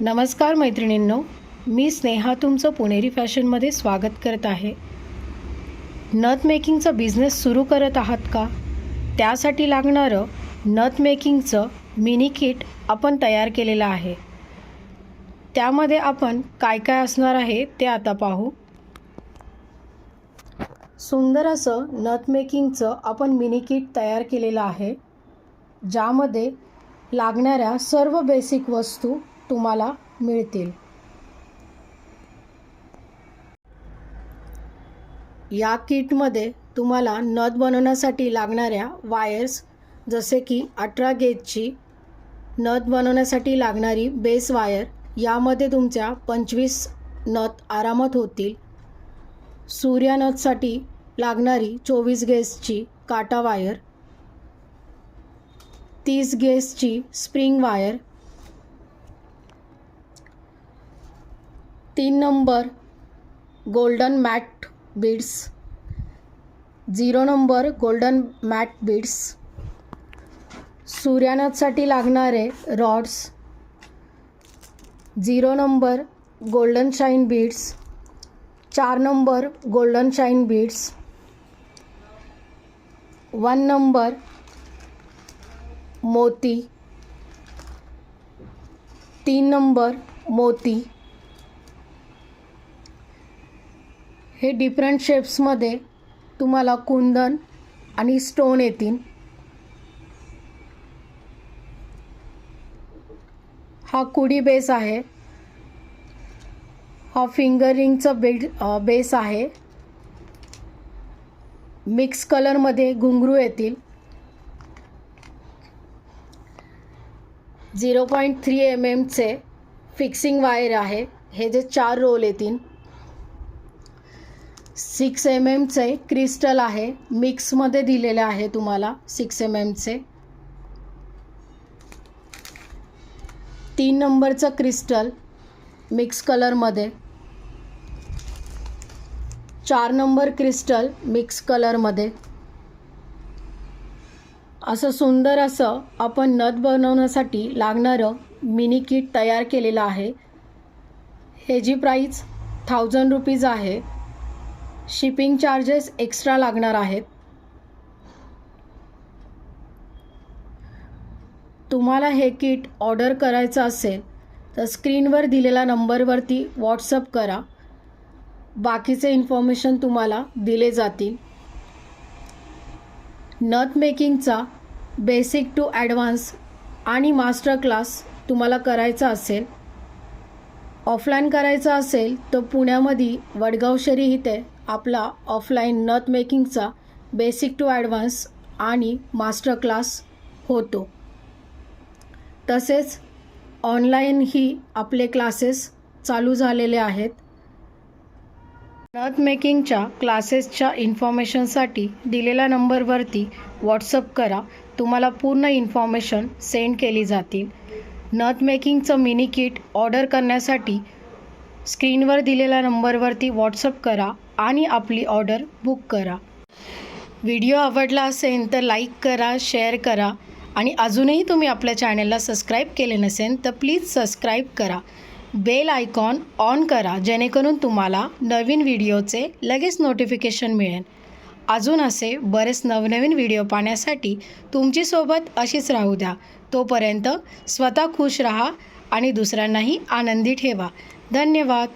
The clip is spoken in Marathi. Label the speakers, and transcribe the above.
Speaker 1: नमस्कार मैत्रिणींनो मी स्नेहा तुमचं पुणेरी फॅशनमध्ये स्वागत करत आहे. नथ मेकिंगचा बिझनेस सुरू करत आहात का? त्यासाठी लागणारं नथ मेकिंगचं मिनी किट आपण तयार केलेलं आहे. त्यामध्ये आपण काय काय असणार आहे ते आता पाहू. सुंदर असं नथ मेकिंगचं आपण मिनी किट तयार केलेलं आहे ज्यामध्ये लागणाऱ्या सर्व बेसिक वस्तू तुम्हाला मिळतील. या किटमध्ये तुम्हाला नथ बनवण्यासाठी लागणाऱ्या वायर्स जसे की अठरा गेजची नथ बनवण्यासाठी लागणारी बेस वायर यामध्ये तुमच्या पंचवीस नथ आरामात होतील. सूर्यानथसाठी लागणारी चोवीस गेजची काटा वायर तीस गेजची स्प्रिंग वायर तीन number golden matte beads zero number golden matte beads सूर्यानथसाठी लागणारे rods. Zero number golden shine beads चार number golden shine beads one number मोती. तीन नंबर मोती. हे डिफरंट शेप्समध्ये तुम्हाला कुंदन आणि स्टोन येतील. हा कुडी बेस आहे. हा फिंगर रिंगचा बेड बेस आहे. मिक्स कलरमध्ये घुंगरू येतील. झिरो पॉईंट थ्री एम एमचे फिक्सिंग वायर आहे. हे जे चार रोल येतील. सिक्स एम एमचे क्रिस्टल आहे. मिक्समध्ये दिलेले आहे तुम्हाला सिक्स एम एमचे. तीन नंबरचं क्रिस्टल मिक्स कलरमध्ये. चार नंबर क्रिस्टल मिक्स कलरमध्ये. असं सुंदर असं आपण नथ बनवण्यासाठी लागणारं मिनी किट तयार केलेलं आहे. हे जी प्राईस थाउजंड रुपीज आहे. शिपिंग चार्जेस एक्स्ट्रा लागणार आहेत. तुम्हाला हे किट ऑर्डर करायचं असेल तर स्क्रीनवर दिलेल्या नंबरवरती व्हॉट्सअप करा. बाकीचे इन्फॉर्मेशन तुम्हाला दिले जातील. नथ मेकिंगचा बेसिक टू ॲडव्हान्स आणि मास्टर क्लास तुम्हाला करायचा असेल. ऑफलाईन करायचा असेल तर पुण्यामध्ये वडगाव शरी इथे आपला ऑफलाईन नथ मेकिंगचा बेसिक टू ॲडव्हान्स आणि मास्टर क्लास होतो. तसेच ऑनलाईनही आपले क्लासेस चालू झालेले आहेत. नथ मेकिंगच्या क्लासेसच्या इन्फॉर्मेशनसाठी दिलेल्या नंबरवरती व्हॉट्सअप करा. तुम्हाला पूर्ण इन्फॉर्मेशन सेंड केली जातील. नथ मेकिंगचं मिनी किट ऑर्डर करण्यासाठी स्क्रीनवर दिलेल्या नंबरवरती व्हॉट्सअप करा आणि आपली ऑर्डर बुक करा. व्हिडिओ आवडला असेल तर लाईक करा शेअर करा आणि अजूनही तुम्ही आपल्या चॅनलला सबस्क्राईब केले नसेल तर प्लीज सबस्क्राईब करा. बेल आयकॉन ऑन करा जेणेकरून तुम्हाला नवीन व्हिडिओचे लगेच नोटिफिकेशन मिळेल. अजून असे बरेच नवनवीन व्हिडिओ पाहण्यासाठी तुमची सोबत अशीच राहू द्या. तोपर्यंत स्वतः खुश राहा आणि दुसऱ्यांनाही आनंदी ठेवा. धन्यवाद.